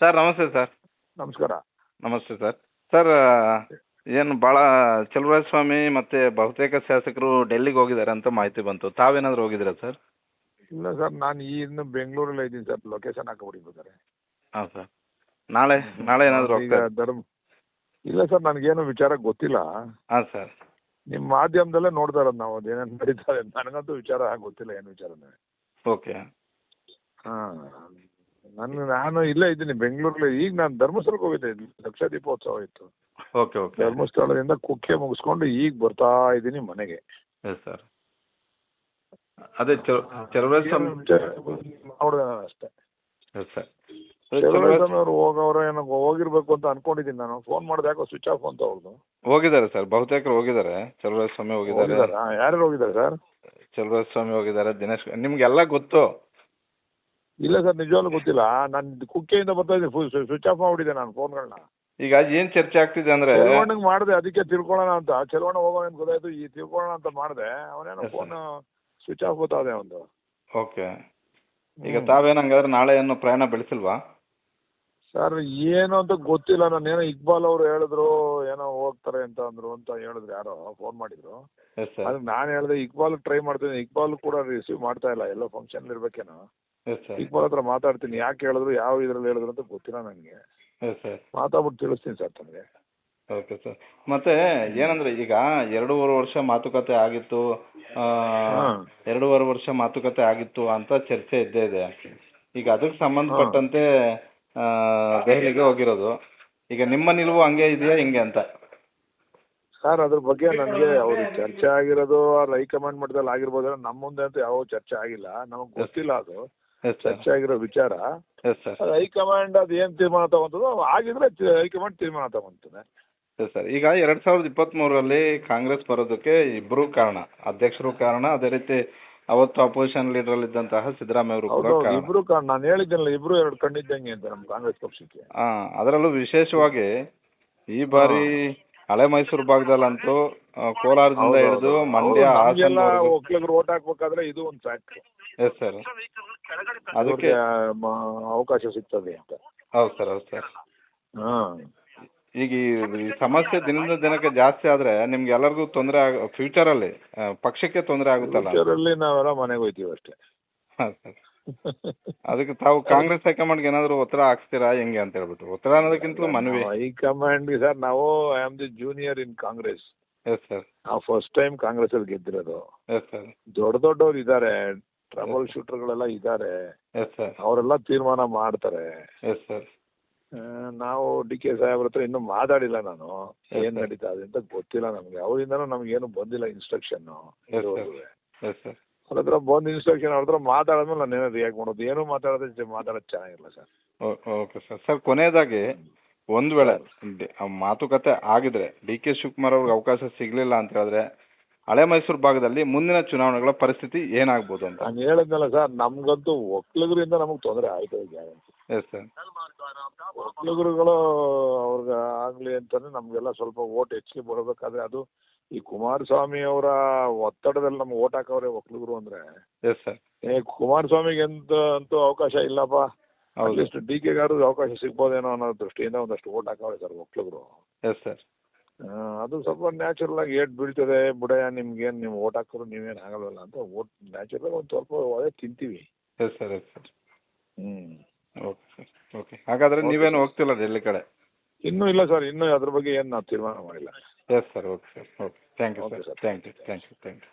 Sir ನಮಸ್ತೆ sir. ನಮಸ್ಕಾರ. ನಮಸ್ತೆ ಸರ್. ಸರ್ ಏನು ಭಾಳ ಸ್ವಾಮಿ ಮತ್ತೆ ಬಹುತೇಕ ಶಾಸಕರು ಡೆಲ್ಲಿಗೆ ಹೋಗಿದ್ದಾರೆ ಅಂತ ಮಾಹಿತಿ ಬಂತು. ತಾವೇನಾದರೂ ಹೋಗಿದ್ದೀರಾ ಸರ್? ಇಲ್ಲ ಸರ್ ನಾನು ಈ ಇನ್ನು ಬೆಂಗಳೂರಲ್ಲೇ ಇದ್ದೀನಿ ಸರ್ ಲೊಕೇಶನ್ ಹಾಕೊಬಿಟ್ಟಿದ್ದಾರೆ ಹಾಂ ಸರ್. ನಾಳೆ ನಾಳೆ ಏನಾದರೂ ಈಗ ಹೋಗ್ತಾರೆ? ಧರ್ಮ ಇಲ್ಲ ಸರ್ ನನಗೇನು ವಿಚಾರ ಗೊತ್ತಿಲ್ಲ. ಹಾಂ ಸರ್. ನಿಮ್ಮ ಮಾಧ್ಯಮದಲ್ಲೇ ನೋಡ್ತಾ ಇರೋದು ನಾವು ಅದೇನೇನು ನಡೀತಾರೆ ನನಗಂತೂ ವಿಚಾರ ಗೊತ್ತಿಲ್ಲ ಏನು ವಿಚಾರನೇ ಓಕೆ. ಹಾಂ. ನನ್ನ ನಾನು ಇಲ್ಲೇ ಇದ್ದೀನಿ ಬೆಂಗಳೂರಲ್ಲಿ ಈಗ ನಾನು ಧರ್ಮಸ್ಥಳಕ್ಕೆ ಹೋಗಿದ್ದೆ. ಲಕ್ಷ ದೀಪೋತ್ಸವ ಇತ್ತು. ಓಕೆ ಓಕೆ ಧರ್ಮಸ್ಥಳದಿಂದ ಕುಕ್ಕೆ ಮುಗಿಸ್ಕೊಂಡು ಈಗ ಬರ್ತಾ ಇದ್ದೀನಿ ಮನೆಗೆ. ಎಸ್ ಸರ್ ಅದೇ ಸ್ವಾಮಿ ನಾನು ಅಷ್ಟೇ. ಎಸ್ ಸರ್ ಹೋಗವ್ರೆ ಏನೋ ಹೋಗಿರ್ಬೇಕು ಅಂತ ಅನ್ಕೊಂಡಿದ್ದೀನಿ ನಾನು. ಫೋನ್ ಮಾಡಿದೆ ಯಾಕೋ ಸ್ವಿಚ್ ಆಫ್ ಅಂತ ಅವ್ರದ್ದು ಹೋಗಿದ್ದಾರೆ ಸರ್ ಬಹುತೇಕರು ಹೋಗಿದ್ದಾರೆ. ಸ್ವಾಮಿ ಹೋಗಿದ್ದಾರೆ. ಯಾರ್ಯಾರು ಯಾರು ಹೋಗಿದ್ದಾರೆ ಸರ್ ಸ್ವಾಮಿ ಹೋಗಿದ್ದಾರೆ. ದಿನೇಶ್ ನಿಮ್ಗೆಲ್ಲ ಗೊತ್ತು. ಇಲ್ಲ ಸರ್ ನಿಜವಾಗ್ಲೂ ಗೊತ್ತಿಲ್ಲ. ನಾನು ಕುಕ್ಕೆಯಿಂದ ಬರ್ತಾ ಇದ್ದೀನಿ ಸ್ವಿಚ್ ಆಫ್ ಮಾಡಿದೆ ನಾನು ಫೋನ್ಗಳನ್ನ ಈಗ ಏನ್ ಚರ್ಚೆ ಆಗ್ತಿದೆ ಅಂದ್ರೆ ಚೆಲುವಣ್ಣಗೆ ಮಾಡಿದೆ ಅದಕ್ಕೆ ತಿಳ್ಕೊಳ್ಳೋಣ ಅಂತ. ಚಲವಣ ಹೋಗೋಣ ಅಂತ ಗೊತ್ತಾಯ್ತು? ಈ ತಿಳ್ಕೊಳ್ಳೋಣ ಅಂತ ಮಾಡಿದೆ. ಅವನೇನೋ ಫೋನ್ ಸ್ವಿಚ್ ಆಫ್ ಗೊತ್ತಾದೆ ಒಂದು ಓಕೆ ಈಗ ತಾವೇನಂಗಾದ್ರೆ ನಾಳೆ ಏನು ಪ್ರಯಾಣ ಬೆಳೆಸಿಲ್ವಾ? ಸರ್ ಏನು ಅಂತ ಗೊತ್ತಿಲ್ಲ. ನಾನು ಏನೋ ಇಕ್ಬಾಲ್ ಅವರು ಹೇಳಿದ್ರು ಏನೋ ಹೋಗ್ತಾರೆ ಅಂತ ಅಂದ್ರು ಅಂತ ಹೇಳಿದ್ರು ಯಾರೋ ಫೋನ್ ಮಾಡಿದ್ರು. ಎಸ್ ಸರ್ ಅದಕ್ಕೆ ನಾನು ಹೇಳಿದೆ ಇಕ್ಬಾಲ್ ಟ್ರೈ ಮಾಡ್ತೀನಿ. ಇಕ್ಬಾಲ್ ಕೂಡ ರಿಸೀವ್ ಮಾಡ್ತಾ ಇಲ್ಲ. ಎಲ್ಲೋ ಫಂಕ್ಷನ್ ಇರ್ಬೇಕೇನೋ. ಎಸ್ ಸರ್ ಇಕ್ಬಾಲ್ ಹತ್ರ ಮಾತಾಡ್ತೀನಿ. ಯಾಕೆ ಹೇಳಿದ್ರು ಯಾವ ಇದ್ರಲ್ಲಿ ಹೇಳಿದ್ರು ಅಂತ ಗೊತ್ತಿಲ್ಲ ನನಗೆ. ಎಸ್ ಸರ್ ಮಾತಾಡ್ಬಿಟ್ಟು ತಿಳಿಸ್ತೀನಿ ಸರ್ ತಮಗೆ. ಓಕೆ ಸರ್ ಮತ್ತೆ ಏನಂದ್ರೆ ಈಗ ಎರಡೂವರೆ ವರ್ಷ ಮಾತುಕತೆ ಆಗಿತ್ತು ಆ, ಹಾಂ. ಎರಡೂವರೆ ವರ್ಷ ಮಾತುಕತೆ ಆಗಿತ್ತು ಅಂತ ಚರ್ಚೆ ಇದ್ದೇ ಇದೆ. ಈಗ ಅದಕ್ಕೆ ಸಂಬಂಧಪಟ್ಟಂತೆ ದೆಹಲಿಗೆ ಹೋಗಿರೋದು. ಈಗ ನಿಮ್ಮ ನಿಲುವು ಹಂಗೆ ಇದೆಯಾ ಹಿಂಗೆ ಅಂತ? ಸರ್ ಅದ್ರ ಬಗ್ಗೆ ನನಗೆ ಅವ್ರಿಗೆ ಚರ್ಚೆ ಆಗಿರೋದು ಅವ್ರ ಹೈಕಮಾಂಡ್ ಮಟ್ಟದಲ್ಲಿ ಆಗಿರ್ಬೋದು ನಮ್ಮ ಮುಂದೆ ಅಂತ ಯಾವ ಚರ್ಚೆ ಆಗಿಲ್ಲ. ನಮಗೆ ಗೊತ್ತಿಲ್ಲ ಅದು. ಎಸ್ ಸರ್ ಚರ್ಚೆ ಆಗಿರೋ ವಿಚಾರ. ಎಸ್ ಸರ್ ಅದು ಹೈಕಮಾಂಡ್ ಅದು ಏನು ತೀರ್ಮಾನ ತಗೊಂತದೋ ಆಗಿದ್ರೆ ತಿ- ಹೈಕಮಾಂಡ್ ತೀರ್ಮಾನ ತಗೊಂತದೆ. ಎಸ್ ಸರ್ ಈಗ ಎರಡ್ ಸಾವಿರದ ಇಪ್ಪತ್ತ್ ಕಾಂಗ್ರೆಸ್ ಬರೋದಕ್ಕೆ ಇಬ್ರು ಕಾರಣ ಅಧ್ಯಕ್ಷರು ಕಾರಣ ಅದೇ ರೀತಿ ಅವತ್ತು ಅಪೋಸಿಷನ್ ಲೀಡರ್ ಅಲ್ಲಿ ಇದ್ದಂತಹ ಸಿದ್ದರಾಮಯ್ಯ ಅವರು ಕೂಡ ಹೌದು ಕಾರಣ. ಇಬ್ರು ಕಾರಣ. ನಾನು ಹೇಳಿದ್ದೆನಲ್ಲ ಇಬ್ರು ಎರಡು ಕಣ್ಣಿದ್ದಂಗೆ ಅಂತ ನಮ್ಮ ಕಾಂಗ್ರೆಸ್ ಪಕ್ಷಕ್ಕೆ. ಆ, ಅದರಲ್ಲೂ ವಿಶೇಷವಾಗಿ ಈ ಬಾರಿ ಹಳೆ ಮೈಸೂರು ಭಾಗದಲ್ಲಂತೂ ಆ, ಕೋಲಾರದಿಂದ ಹಿಡಿದು ಮಂಡ್ಯ ನಮಗೆಲ್ಲ ಹಾಸನ ಒಕ್ಕಲಿಗರು ಓಟ್ ಹಾಕ್ಬೇಕಾದ್ರೆ ಇದು ಒಂದು ಫ್ಯಾಕ್ಟ್ ಎಸ್ ಸರ್ ಅದಕ್ಕೆ ಅವಕಾಶ ಸಿಗ್ತದೆ ಅಂತ. ಹೌದು ಸರ್ ಹೌದು ಸರ್ ಹಾಂ. ಈಗ ಈ- ಈ ಸಮಸ್ಯೆ ದಿನದಿಂದ ದಿನಕ್ಕೆ ಜಾಸ್ತಿ ಆದ್ರೆ ನಿಮ್ಗೆ ಎಲ್ಲರಿಗೂ ತೊಂದರೆ ಆಗ ಫ್ಯೂಚರ್ ಅಲ್ಲಿ ಆ, ಪಕ್ಷಕ್ಕೆ ತೊಂದರೆ ಆಗುತ್ತಲ್ಲ? ಫ್ಯೂಚರಲ್ಲಿ ನಾವೆಲ್ಲ ಮನೆಗೆ ಹೋಯ್ತೀವಿ ಅಷ್ಟೇ. ಹಾ, ಸರ್. ಅದಕ್ಕೆ ತಾವು ಕಾಂಗ್ರೆಸ್ ಹೈಕಮಾಂಡ್ಗೆ ಏನಾದ್ರು ಒತ್ತಡ ಹಾಕ್ಸ್ತೀರಾ ಹೆಂಗೆ ಅಂತ ಹೇಳ್ಬಿಟ್ಟು? ಒತ್ತಡ ಅನ್ನೋದಕ್ಕಿಂತಲೂ ಮನವಿ. ಹೈಕಮಾಂಡ್ ಸರ್ ನಾವು I am the junior in Congress yes sir ನಾವು ಫಸ್ಟ್ ಟೈಮ್ ಕಾಂಗ್ರೆಸ್ ಅಲ್ಲಿ ಗೆದ್ದಿರೋದು. ಎಸ್ ಸರ್ ದೊಡ್ಡ ದೊಡ್ಡವ್ರು ಇದ್ದಾರೆ ಟ್ರಬಲ್ ಶೂಟರ್ಗಳೆಲ್ಲ ಇದ್ದಾರೆ. ಎಸ್ ಸರ್ ಅವರೆಲ್ಲ ತೀರ್ಮಾನ ಮಾಡ್ತಾರೆ. ಎಸ್ ಸರ್ ನಾವು ಡಿ ಕೆ ಸಾಹೇಬ್ರ ಹತ್ರ ಇನ್ನೂ ಮಾತಾಡಿಲ್ಲ ನಾನು. ಏನ್ ನಡೀತಾ ಇದೆ ಅಂತ ಗೊತ್ತಿಲ್ಲ ನಮ್ಗೆ. ಅವರಿಂದ ನಮ್ಗೆ ಏನು ಬಂದಿಲ್ಲ ಇನ್ಸ್ಟ್ರಕ್ಷನ್ ಎಸ್ ಸರ್ ಅವ್ರ ಹತ್ರ. ಬಂದ್ ಇನ್ಸ್ಟ್ರಕ್ಷನ್ ಅವ್ರ ಹತ್ರ ಮಾತಾಡಿದ್ಮೇಲೆ ನಾನು ಏನೋ ರಿಯಾಕ್ಟ್ ಮಾಡೋದು? ಏನು ಮಾತಾಡೋದು ಮಾತಾಡೋದು ಚೆನ್ನಾಗಿಲ್ಲ ಸರ್ ಓಕೆ ಸರ್ ಸರ್ ಕೊನೆಯದಾಗಿ ಒಂದ್ ವೇಳೆ ಮಾತುಕತೆ ಆಗಿದ್ರೆ ಡಿ ಕೆ ಶಿವಕುಮಾರ್ ಅವ್ರಿಗೆ ಅವಕಾಶ ಸಿಗ್ಲಿಲ್ಲ ಅಂತ ಹೇಳಿದ್ರೆ ಹಳೆ ಮೈಸೂರು ಭಾಗದಲ್ಲಿ ಮುಂದಿನ ಚುನಾವಣೆಗಳ ಪರಿಸ್ಥಿತಿ ಏನಾಗ್ಬೋದು ಅಂತ? ನಾನು ಹೇಳಿದ್ನಲ್ಲ ಸರ್ ನಮ್ಗಂತೂ ಒಕ್ಕಲಿಗರಿಂದ ನಮಗೆ ತೊಂದರೆ ಆಯ್ತು ಗ್ಯಾರಂಟಿ ಎಸ್ ಸರ್ ಒಕ್ಕಲಿಗರುಗಳು ಅವ್ರಿಗೆ ಆಗ್ಲಿ ಅಂತಂದ್ರೆ ನಮ್ಗೆಲ್ಲ ಸ್ವಲ್ಪ ಓಟ್ ಹೆಚ್ಚಿಗೆ ಬರಬೇಕಾದ್ರೆ ಅದು ಈ ಕುಮಾರಸ್ವಾಮಿ ಅವರ ಒತ್ತಡದಲ್ಲಿ ನಮ್ಗೆ ಓಟ್ ಹಾಕವ್ರೆ ಒಕ್ಕಲಿಗರು ಅಂದ್ರೆ. ಎಸ್ ಸರ್ ಏ ಕುಮಾರಸ್ವಾಮಿಗೆ ಎಂತ ಅಂತೂ ಅವಕಾಶ ಇಲ್ಲಪ್ಪ. ಹೌದು. ಅಟ್ಲೀಸ್ಟ್ ಡಿ ಕೆ ಗಾರು ಅವಕಾಶ ಸಿಗ್ಬೋದೇನೋ ಅನ್ನೋ ದೃಷ್ಟಿಯಿಂದ ಒಂದಷ್ಟು ಓಟ್ ಹಾಕವ್ರೆ ಸರ್ ಒಕ್ಕಲಿಗರು. ಎಸ್ ಸರ್ ಅದು ಸ್ವಲ್ಪ ನ್ಯಾಚುರಲ್ ಆಗಿ ಏಟ್ ಬೀಳ್ತದೆ. ಬುಡಯ್ಯ ನಿಮ್ಗೇನು ನೀವು ಓಟ್ ಹಾಕಿದ್ರು ನೀವೇನು ಆಗಲ್ವಲ್ಲ ಅಂತ ಓಟ್ ನ್ಯಾಚುರಲ್ ಒಂದು ಸ್ವಲ್ಪ ಒಳ್ಳೆ ತಿಂತೀವಿ. Yes sir yes sir hmm. Okay sir okay ಹಾಗಾದ್ರೆ ನೀವೇನು ಹೋಗ್ತಿಲ್ಲ ಡೆಲ್ಲಿ ಕಡೆ? ಇನ್ನೂ ಇಲ್ಲ ಸರ್ ಇನ್ನೂ ಅದ್ರ ಬಗ್ಗೆ ಏನು ನಾವು ತೀರ್ಮಾನ ಮಾಡಿಲ್ಲ. Yes sir okay sir okay thank you sir. Thank you thank you thank you